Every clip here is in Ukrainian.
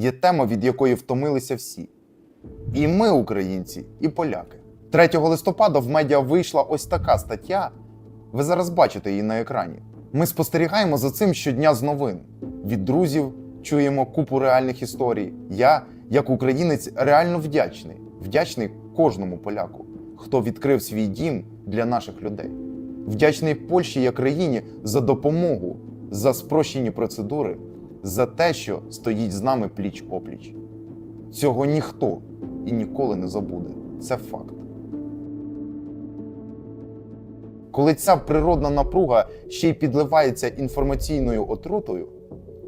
є тема, від якої втомилися всі. І ми, українці, і поляки. 3 листопада в медіа вийшла ось така стаття. Ви зараз бачите її на екрані. Ми спостерігаємо за цим щодня з новин. Від друзів чуємо купу реальних історій. Я, як українець, реально вдячний. Вдячний кожному поляку, хто відкрив свій дім для наших людей. Вдячний Польщі як країні за допомогу, за спрощені процедури, за те, що стоїть з нами пліч опліч. Цього ніхто і ніколи не забуде. Це факт. Коли ця природна напруга ще й підливається інформаційною отрутою,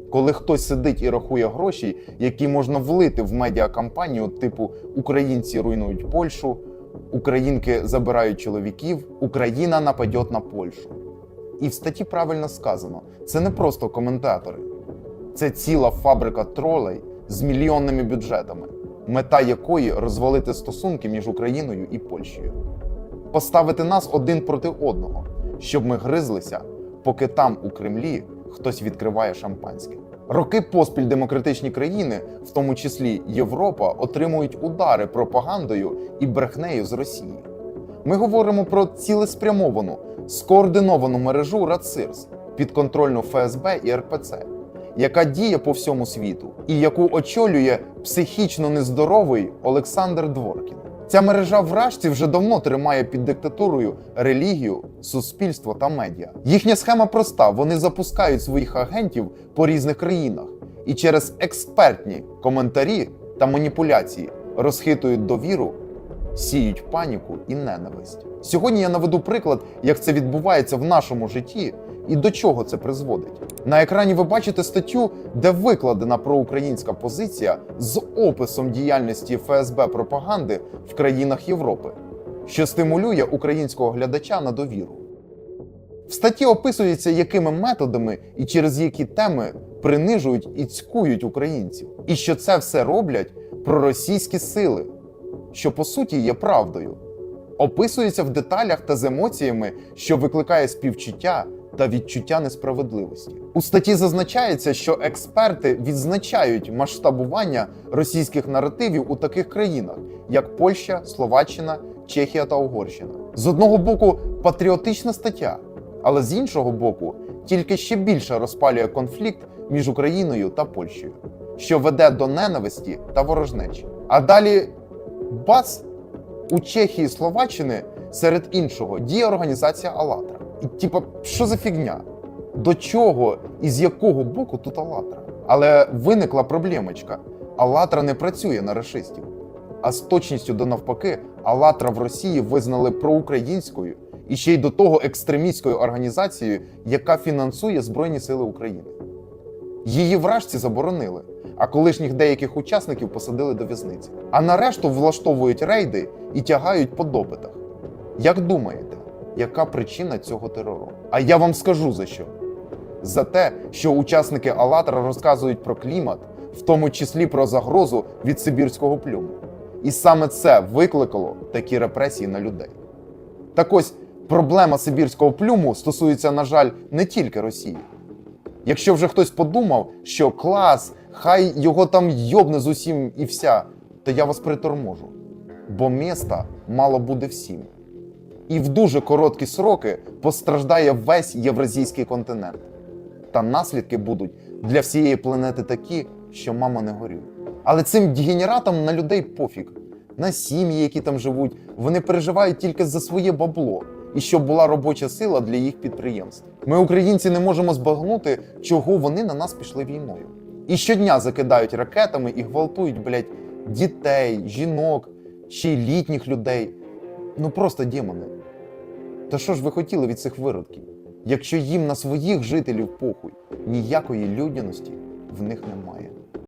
коли хтось сидить і рахує гроші, які можна влити в медіакампанію, типу Українці руйнують Польщу, Українки забирають чоловіків, Україна нападет на Польщу. І в статті правильно сказано: це не просто коментатори, це ціла фабрика тролей з мільйонними бюджетами, мета якої розвалити стосунки між Україною і Польщею поставити нас один проти одного, щоб ми гризлися, поки там у Кремлі хтось відкриває шампанське. Роки поспіль демократичні країни, в тому числі Європа, отримують удари пропагандою і брехнею з Росії. Ми говоримо про цілеспрямовану, скоординовану мережу РАЦИРС, підконтрольну ФСБ і РПЦ, яка діє по всьому світу, і яку очолює психічно нездоровий Олександр Дворкін. Ця мережа вражці вже давно тримає під диктатурою релігію, суспільство та медіа. Їхня схема проста: вони запускають своїх агентів по різних країнах і через експертні коментарі та маніпуляції розхитують довіру, сіють паніку і ненависть. Сьогодні я наведу приклад, як це відбувається в нашому житті і до чого це призводить. На екрані ви бачите статтю, де викладена проукраїнська позиція з описом діяльності ФСБ пропаганди в країнах Європи, що стимулює українського глядача на довіру. В статті описується, якими методами і через які теми принижують і цькують українців, і що це все роблять проросійські сили, що по суті є правдою. Описується в деталях та з емоціями, що викликає співчуття та відчуття несправедливості. У статті зазначається, що експерти відзначають масштабування російських наративів у таких країнах, як Польща, Словаччина, Чехія та Угорщина. З одного боку, патріотична стаття, але з іншого боку, тільки ще більше розпалює конфлікт між Україною та Польщею, що веде до ненависті та ворожнечі. А далі бац! У Чехії Словаччини серед іншого діє організація АЛЛАТРА. Типа, що за фігня? До чого і з якого боку тут АЛЛАТРА? Але виникла проблемочка: АЛЛАТРА не працює на рашистів. А з точністю до навпаки, АЛЛАТРА в Росії визнали проукраїнською і ще й до того екстремістською організацією, яка фінансує Збройні Сили України. Її вражці заборонили, а колишніх деяких учасників посадили до в'язниці. А нарешту влаштовують рейди і тягають по допитах. Як думаєте, яка причина цього терору? А я вам скажу за що: за те, що учасники АЛАТРА розказують про клімат, в тому числі про загрозу від сибірського плюму. І саме це викликало такі репресії на людей. Так ось проблема сибірського плюму стосується, на жаль, не тільки Росії. Якщо вже хтось подумав, що клас, хай його там йобне з усім і вся, то я вас приторможу. Бо міста мало буде всім. І в дуже короткі сроки постраждає весь євразійський континент. Та наслідки будуть для всієї планети такі, що мама не горює. Але цим дегенератам на людей пофіг. На сім'ї, які там живуть, вони переживають тільки за своє бабло і щоб була робоча сила для їх підприємств. Ми, українці, не можемо збагнути, чого вони на нас пішли війною. І щодня закидають ракетами і гвалтують, блядь, дітей, жінок, ще й літніх людей. Ну просто демони. Та що ж ви хотіли від цих виродків? Якщо їм на своїх жителів похуй, ніякої людяності в них немає.